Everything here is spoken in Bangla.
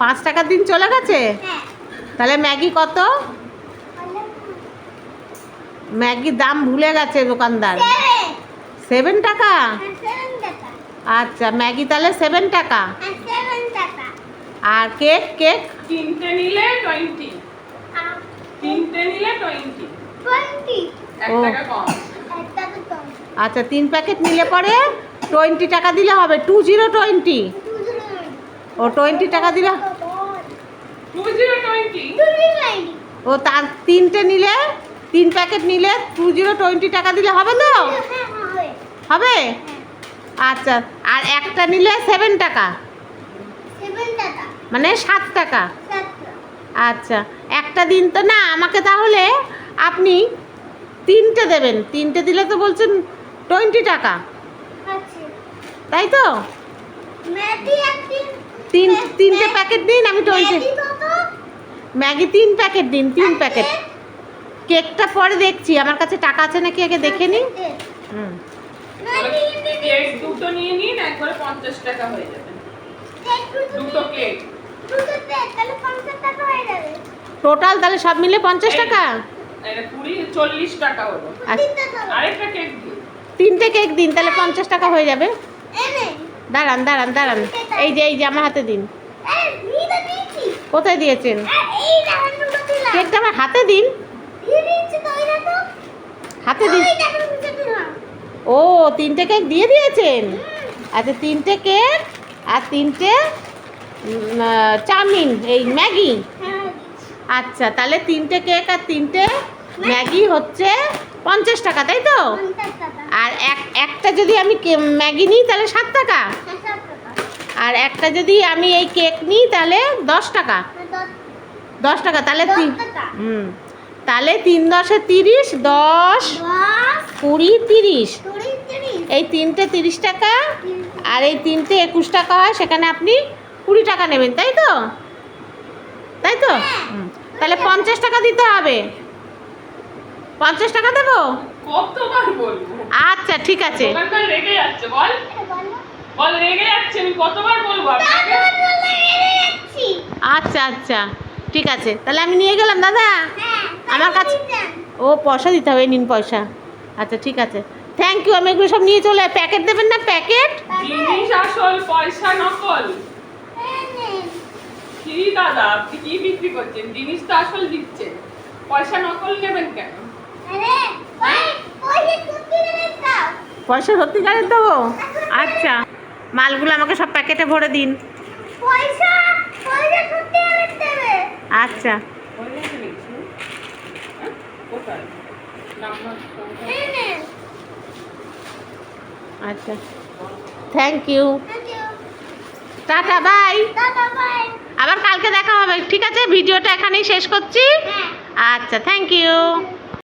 পাঁচ টাকার দিন চলে গেছে? তাহলে ম্যাগি কত? ম্যাগির দাম ভুলে গেছে দোকানদার। সেভেন টাকা? আচ্ছা ম্যাগি তাহলে সেভেন টাকা। আর কেক কেক? তিনটে নিলে টোয়েন্টি। তিনটে নিলে টোয়েন্টি। আচ্ছা তিন প্যাকেট নিলে পরে টোয়েন্টি টাকা দিলে হবে। Two zero twenty. ও টোয়েন্টি টাকা দিলে। ও তার তিনটে নিলে তিন প্যাকেট নিলে টু জিরো টোয়েন্টি টাকা দিলে হবে তো? হবে? হবে আচ্ছা আর একটা নিলে সেভেন টাকা। মানে সাত টাকা। আচ্ছা একটা দিন তো না আমাকে তাহলে আপনি তিনটে দেবেন। তিনটে দিলে তো বলছেন টোয়েন্টি টাকা। তাই তো? তিন তিনটে প্যাকেট দিন আমি টোয়েন্টি ম্যাগি তিন প্যাকেট দিন তিন প্যাকেট কেকটা পরে দেখছি আমার কাছে টাকা আছে নাকি আগে দেখে নিই হুম। দুটো নিয়ে নিন একবারে পঞ্চাশ টাকা হয়ে যাবে। দুটো কেক হয়ে টোটাল তাহলে সব মিলে পঞ্চাশ টাকা? হলো। তিনটা আরেকটা কেক দিন। তিনটে কেক দিন তাহলে পঞ্চাশ টাকা হয়ে যাবে। দাঁড়ান দাঁড়ান দাঁড়ান। এই যে এই যে, আমার হাতে দিন। কোথায় দিয়েছেন? কেকটা আমার হাতে দিন। হাতে দিন। ও, তিনটে কেক দিয়ে দিয়েছেন? আচ্ছা তিনটে কেক আর তিনটে চাউমিন, এই ম্যাগি। আচ্ছা তাহলে তিনটে কেক আর তিনটে ম্যাগি হচ্ছে পঞ্চাশ টাকা তাই তো? আর এক একটা যদি আমি ম্যাগি নিই তাহলে সাত টাকা? হ্যাঁ আর একটা যদি আমি এই কেক নিই তাহলে দশ টাকা। হ্যাঁ, দশ টাকা তাহলে তিন হুম তাহলে তিন দশে তিরিশ দশ দশ কুড়ি তিরিশ। এই তিনটে তিরিশ টাকা আর এই তিনটে একুশ টাকা হয় সেখানে আপনি কুড়ি টাকা নেবেন তাই তো? তাই তো? তাহলে পঞ্চাশ টাকা দিতে হবে। পঞ্চাশ টাকা দেবো? আচ্ছা ঠিক আছে। রেগে যাচ্ছে বল। বল রেগে যাচ্ছে আমি কতবার বলব আপনাকে? তারপর বললে এড়ে যাচ্ছি। আচ্ছা আচ্ছা ঠিক আছে। তাহলে আমি নিয়ে গেলাম দাদা? হ্যাঁ, আমার কাছে- ও পয়সা দিতে হবে নিন পয়সা। আচ্ছা ঠিক আছে। থ্যাংক ইউ আমি এগুলো সব নিয়ে চলে প্যাকেট দেবেন না? প্যাকেট জিনিস আসল পয়সা নকল। কি দাদা আপনি কি বিক্রি করছেন? জিনিস তো আসল দিচ্ছেন। পয়সা নকল নেবেন কেন? পয়সা সত্যিকারের দেবো? আচ্ছা মালগুলো আমাকে সব প্যাকেটে ভরে দিন। আচ্ছা। আচ্ছা। থ্যাংক ইউ টাটা বাই আবার কালকে দেখা হবে ঠিক আছে? ভিডিওটা এখানেই শেষ করছি। হ্যাঁ। আচ্ছা থ্যাংক ইউ